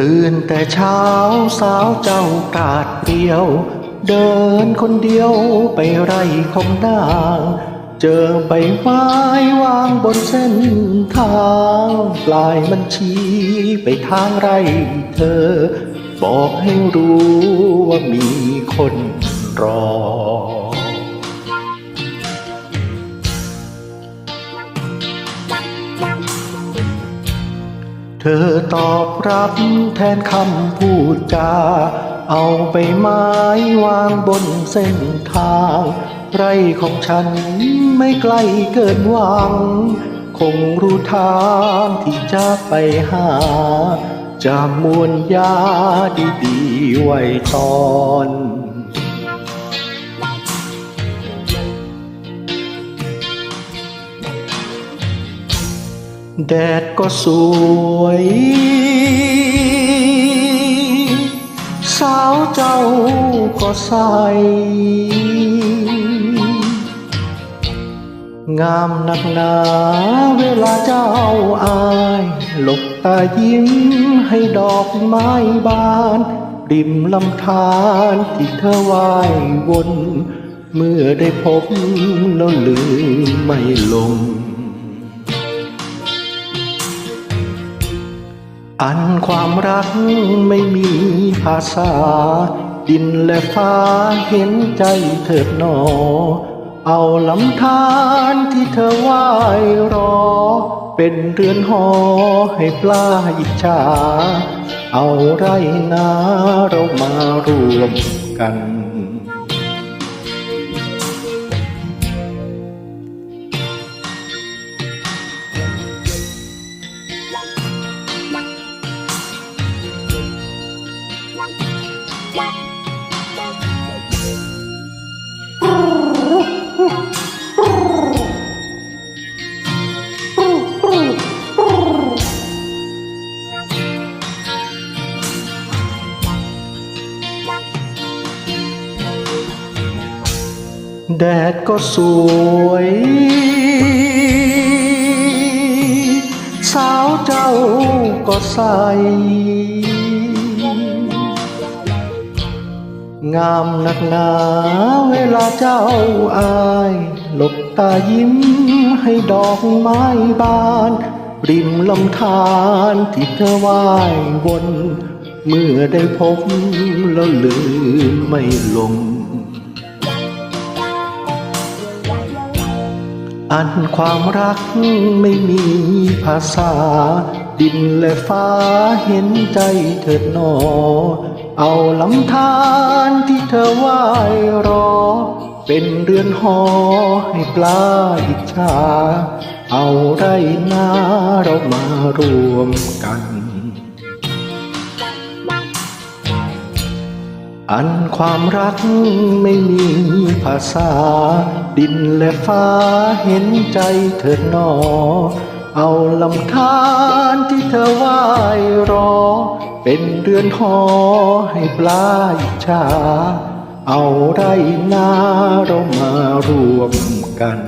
ตื่นแต่เช้าสาวเจ้ากาดเปรียว เดินคนเดียวไปไร่ของนาง เจอใบไม้วางบนเส้นทางปลายมันชี้ไปทางไร่เธอ บอกให้รู้ว่ามีคนรอ เธอตอบรับแทนคำพูดจา เอาใบไม้วางบนเส้นทาง ไรของฉันไม่ไกลเกินหวัง คงรู้ทางที่จะไปหา จะมวนยาดีๆไว้ตอน แดดก็สวย สาวเจ้าก็ใส งามนักหนาเวลาเจ้าอายหลบตายิ้มให้ดอกไม้บาน ริมลำธารที่เธอว่ายวน เมื่อได้พบแล้วลืมไม่ลง อันความรักไม่มีภาษา ดินและฟ้าเห็นใจเถิดหนอ เอาลำธารที่เธอว่ายรอ เป็นเรือนหอให้ปลาอิจฉา เอาไรนาเรามารวมกัน แดดก็สวย สาวเจ้าก็ใส งามนักหนาเวลาเจ้าอายหลบตายิ้มให้ดอกไม้บาน ริมลำธารที่เธอว่ายวน เมื่อได้พบแล้วลืมไม่ลง อันความรักไม่มีภาษา ดินและฟ้าเห็นใจเถิดหนอ เอาลำธารที่เธอว่ายรอ เป็นเรือนหอให้ปลาอิจฉาเอาไรนาเรามารวมกัน อันความรักไม่มีภาษา ดินและฟ้าเห็นใจเถิดหนอ เอาลำธารที่เธอว่ายรอ เป็นเรือนหอให้ปลาอิจฉาเอาได้นาเรามารวมกัน